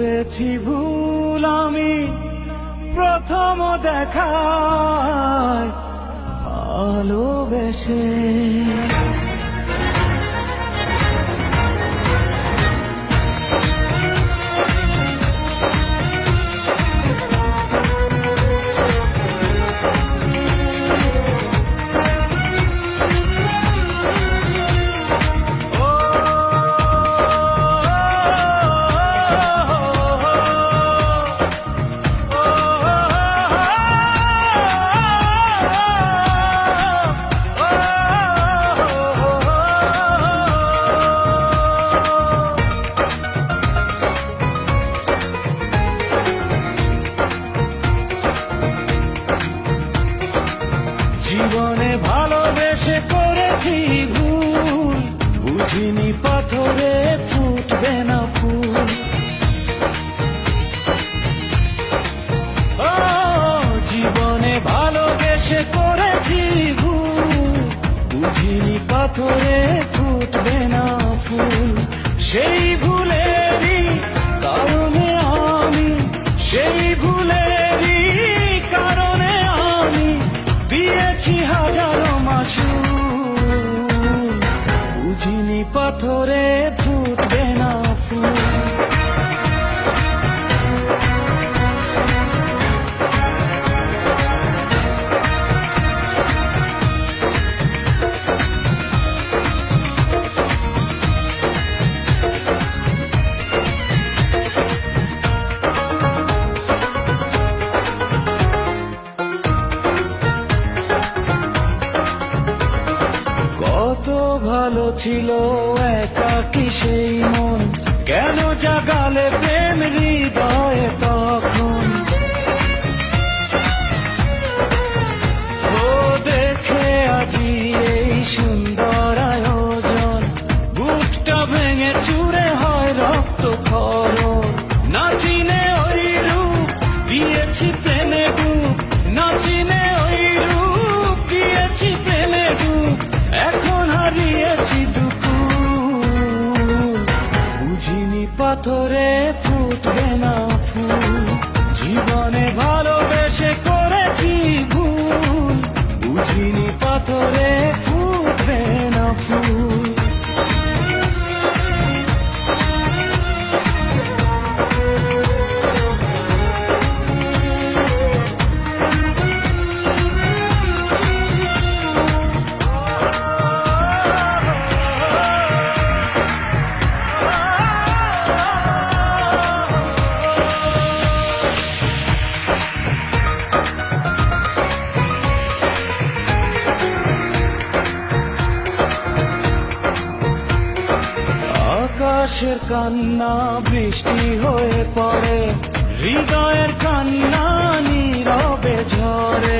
করেছি ভুল আমি। প্রথম দেখায় ভালোবেসে। বুঝিনি পাথরে ফুটবে না ফুল। জীবনে ভালোবেসে করেছি ভুল। পাথরে ফুটবে না ফুল। সেই পাথরে ভালো ছিল একাকি সেই মন? কেন জাগালে হারিয়েছি দুপুর। বুঝিনি পাথরে ফুটবে না ফুল। জীবনে ভালোবেসে করেছি ভুল। বুঝিনি পাথরে ফুটবে না ফুল। আকাশের কান্না বৃষ্টি হয়ে পড়ে। হৃদয়ের কান্না নীরবে ঝরে।